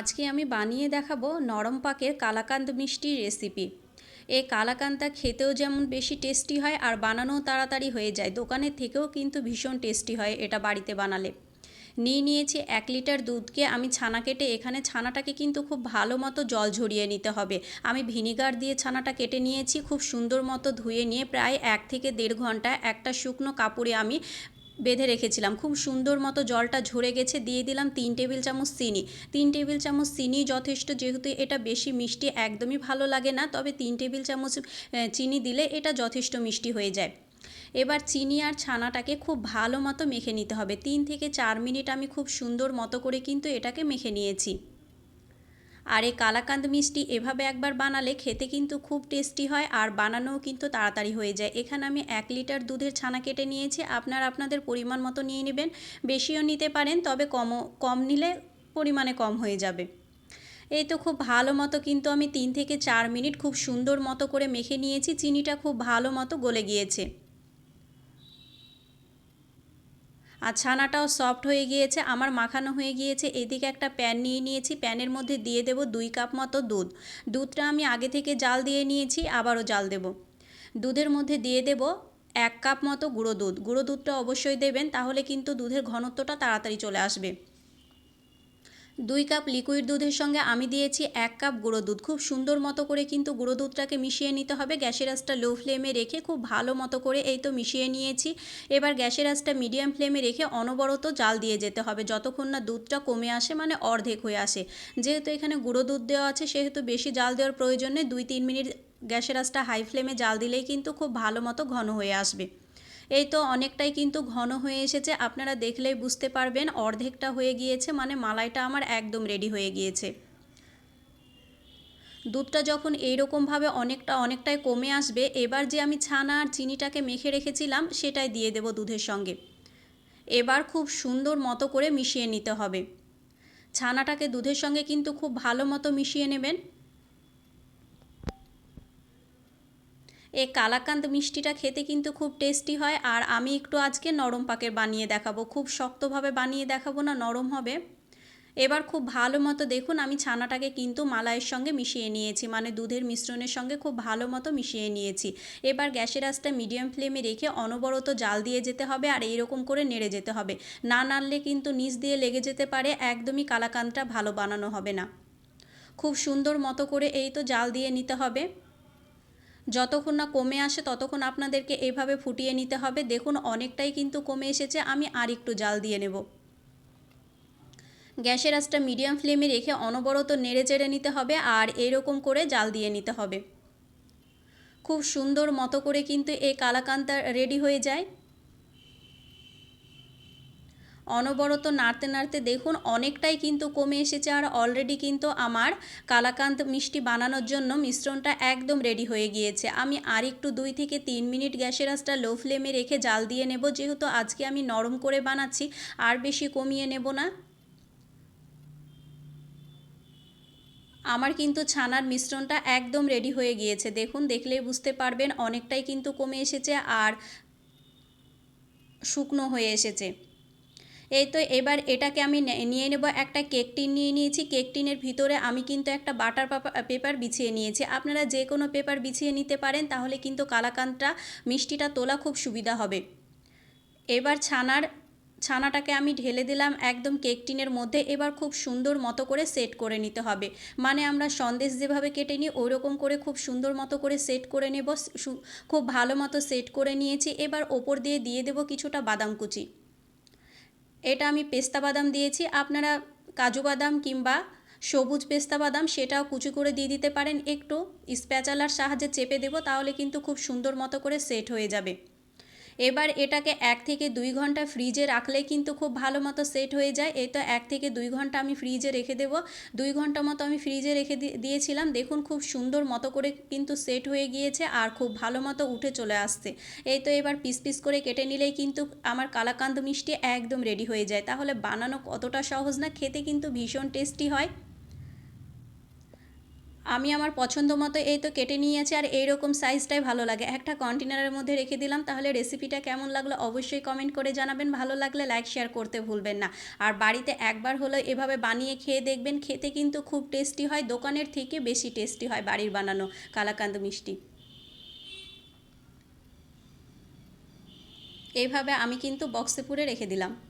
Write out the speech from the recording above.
আজকে আমি বানিয়ে দেখাবো নরম পাকের কালাকান্দ মিষ্টির রেসিপি। এই কালাকান্দটা খেতেও যেমন বেশি টেস্টি হয় আর বানানোও তাড়াতাড়ি হয়ে যায়। দোকানের থেকেও কিন্তু ভীষণ টেস্টি হয় এটা বাড়িতে বানালে। নিয়ে নিয়েছি এক লিটার দুধকে। আমি ছানা কেটে এখানে ছানাটাকে কিন্তু খুব ভালো মতো জল ঝরিয়ে নিতে হবে। আমি ভিনিগার দিয়ে ছানাটা কেটে নিয়েছি। খুব সুন্দর মতো ধুয়ে নিয়ে প্রায় এক থেকে দেড় ঘণ্টা একটা শুকনো কাপড়ে আমি বেঁধে রেখেছিলাম। খুব সুন্দর মতো জলটা ঝরে গেছে, দিয়ে দিলাম তিন টেবিল চামচ চিনি। তিন টেবিল চামচ চিনি যথেষ্ট, যেহেতু এটা বেশি মিষ্টি, একদমই ভালো লাগে না, তবে তিন টেবিল চামচ চিনি দিলে এটা যথেষ্ট মিষ্টি হয়ে যায়। এবার চিনি আর ছানাটাকে খুব ভালো মতো মেখে নিতে হবে। তিন থেকে চার মিনিট আমি খুব সুন্দর মতো করে কিন্তু এটাকে মেখে নিয়েছি। আর এই কালাকান্দ মিষ্টি এভাবে একবার বানালে খেতে কিন্তু খুব টেস্টি হয় আর বানানোও কিন্তু তাড়াতাড়ি হয়ে যায়। এখানে আমি এক লিটার দুধের ছানা কেটে নিয়েছি, আপনার আপনাদের পরিমাণ মতো নিয়ে নেবেন। বেশিও নিতে পারেন, তবে কমও, কম নিলে পরিমাণে কম হয়ে যাবে। এই তো খুব ভালো মতো কিন্তু আমি তিন থেকে চার মিনিট খুব সুন্দর মতো করে মেখে নিয়েছি, চিনিটা খুব ভালো মতো গলে গিয়েছে। আর ছানাটাও সফট হয়ে গিয়েছে, আমার মাখানো হয়ে গিয়েছে। এদিকে একটা প্যান নিয়ে নিয়েছি প্যানের মধ্যে দিয়ে দেব দুই কাপ মতো দুধ। দুধটা আমি আগে থেকে জাল দিয়ে নিয়েছি, আবারও জাল দেব। দুধের মধ্যে দিয়ে দেব এক কাপ মতো গুঁড়ো দুধ। গুঁড়ো দুধটা অবশ্যই দেবেন, তাহলে কিন্তু দুধের ঘনত্বটা তাড়াতাড়ি চলে আসবে। দুই কাপ লিকুইড দুধের সঙ্গে আমি দিয়েছি এক কাপ গুঁড়ো দুধ। খুব সুন্দর মতো করে কিন্তু গুঁড়ো দুধটাকে মিশিয়ে নিতে হবে। গ্যাসের আঁচটা লো ফ্লেমে রেখে খুব ভালো মতো করে এই তো মিশিয়ে নিয়েছি। এবার গ্যাসের আঁচটা মিডিয়াম ফ্লেমে রেখে অনবরত জাল দিয়ে যেতে হবে। যতক্ষণ না দুধটা কমে আসে মানে অর্ধেক হয়ে আসে। যেহেতু এখানে গুঁড়ো দুধ দেওয়া আছে, সেহেতু বেশি জাল দেওয়ার প্রয়োজন নেই। দুই তিন মিনিট গ্যাসের আঁচটা হাই ফ্লেমে জাল দিলেই কিন্তু খুব ভালো মতো ঘন হয়ে আসবে। এই তো অনেকটাই কিন্তু ঘন হয়ে এসেছে। আপনারা দেখলেই বুঝতে পারবেন, অর্ধেকটা হয়ে গিয়েছে মানে মালাইটা আমার একদম রেডি হয়ে গিয়েছে। দুধটা যখন এইরকমভাবে অনেকটা, অনেকটাই কমে আসবে, এবার যে আমি ছানা আর চিনিটাকে মেখে রেখেছিলাম, সেটাই দিয়ে দেব দুধের সঙ্গে। এবার খুব সুন্দর মতো করে মিশিয়ে নিতে হবে। ছানাটাকে দুধের সঙ্গে কিন্তু খুব ভালো মতো মিশিয়ে নেবেন। এই কালাকান্দ মিষ্টিটা খেতে কিন্তু খুব টেস্টি হয়। আর আমি একটু আজকে নরম পাকের বানিয়ে দেখাবো। খুব শক্তভাবে বানিয়ে দেখাবো না, নরম হবে। এবার খুব ভালো মতো দেখুন, আমি ছানাটাকে কিন্তু মালাইয়ের সঙ্গে মিশিয়ে নিয়েছি। মানে দুধের মিশ্রণের সঙ্গে খুব ভালো মতো মিশিয়ে নিয়েছি। এবার গ্যাসের আঁচটা মিডিয়াম ফ্লেমে রেখে অনবরত জাল দিয়ে যেতে হবে আর এইরকম করে নেড়ে যেতে হবে। না নাড়লে কিন্তু নিচ দিয়ে লেগে যেতে পারে, একদমই কালাকান্দটা ভালো বানানো হবে না। খুব সুন্দর মতো করে এই তো জাল দিয়ে নিতে হবে। যতক্ষণ না কমে আসে ততক্ষণ আপনাদেরকে এইভাবে ফুটিয়ে নিতে হবে। দেখুন, অনেকটাই কিন্তু কমে এসেছে। আমি আর একটু জাল দিয়ে নেব। গ্যাসের আঁচটা মিডিয়াম ফ্লেমে রেখে অনবরত নেড়ে চেড়ে নিতে হবে আর এরকম করে জাল দিয়ে নিতে হবে। খুব সুন্দর মতো করে কিন্তু এই কালাকান্তা রেডি হয়ে যায়। অনবরত নাড়তে নাড়তে দেখুন, অনেকটাই কিন্তু কমে এসেছে আর অলরেডি কিন্তু আমার কালাকান্ত মিষ্টি বানানোর জন্য মিশ্রণটা একদম রেডি হয়ে গিয়েছে। আমি আর একটু দুই থেকে তিন মিনিট গ্যাসের আঁচটা লো ফ্লেমে রেখে জাল দিয়ে নেব, যেহেতু আজকে আমি নরম করে বানাচ্ছি, আর বেশি কমিয়ে নেব না। আমার কিন্তু ছানার মিশ্রণটা একদম রেডি হয়ে গিয়েছে। দেখুন দেখলেই বুঝতে পারবেন, অনেকটাই কিন্তু কমে এসেছে আর শুকনো হয়ে এসেছে। এই তো এবার এটাকে আমি নিয়ে নেব একটা কেক টিন নিয়ে নিয়েছি। কেক টিনের ভিতরে আমি কিন্তু একটা বাটার পেপার বিছিয়ে নিয়েছি। আপনারা যে কোনো পেপার বিছিয়ে নিতে পারেন, তাহলে কিন্তু কালাকান্দটা মিষ্টিটা তোলা খুব সুবিধা হবে। এবার ছানার, ছানাটাকে আমি ঢেলে দিলাম একদম কেক টিনের মধ্যে। এবার খুব সুন্দর মতো করে সেট করে নিতে হবে। মানে আমরা সন্দেশ যেভাবে কেটে নিই ওই রকম করে খুব সুন্দর মতো করে সেট করে নেব। খুব ভালো মতো সেট করে নিয়েছি। এবার ওপর দিয়ে দিয়ে দেব কিছুটা বাদাম কুচি। এটা আমি পেস্তা বাদাম দিয়েছি। আপনারা কাজু বাদাম কিংবা সবুজ পেস্তা বাদাম সেটাও কুচি করে দিয়ে দিতে পারেন। একটু স্প্যাচালার সাহায্যে চেপে দেব, তাহলে কিন্তু খুব সুন্দর মতো করে সেট হয়ে যাবে। এবার এটাকে এক থেকে দুই ঘণ্টা ফ্রিজে রাখলে কিন্তু খুব ভালো মতো সেট হয়ে যায়। এই তো এক থেকে দুই ঘণ্টা আমি ফ্রিজে রেখে দেবো। দুই ঘণ্টা মতো আমি ফ্রিজে রেখে দিয়েছিলাম। দেখুন খুব সুন্দর মতো করে কিন্তু সেট হয়ে গিয়েছে আর খুব ভালো মতো উঠে চলে আসছে। এই তো এবার পিস পিস করে কেটে নিলেই কিন্তু আমার কালাকান্দ মিষ্টি একদম রেডি হয়ে যায়। তাহলে বানানো কতটা সহজ না, খেতে কিন্তু ভীষণ টেস্টি হয়। আমি আমার পছন্দ মতো এই তো কেটে নিয়েছি আর এইরকম সাইজটাই ভালো লাগে। একটা কন্টেনারের মধ্যে রেখে দিলাম, তাহলে রেসিপিটা কেমন লাগল অবশ্যই কমেন্ট করে জানাবেন। ভালো লাগলে লাইক শেয়ার করতে ভুলবেন না। আর বাড়িতে একবার হলো এভাবে বানিয়ে খেয়ে দেখবেন, খেতে কিন্তু খুব টেস্টি হয়, দোকানের থেকে বেশি টেস্টি হয় বাড়ির বানানো কালাকান্দ মিষ্টি। এইভাবে আমি কিন্তু বক্সে পুরে রেখে দিলাম।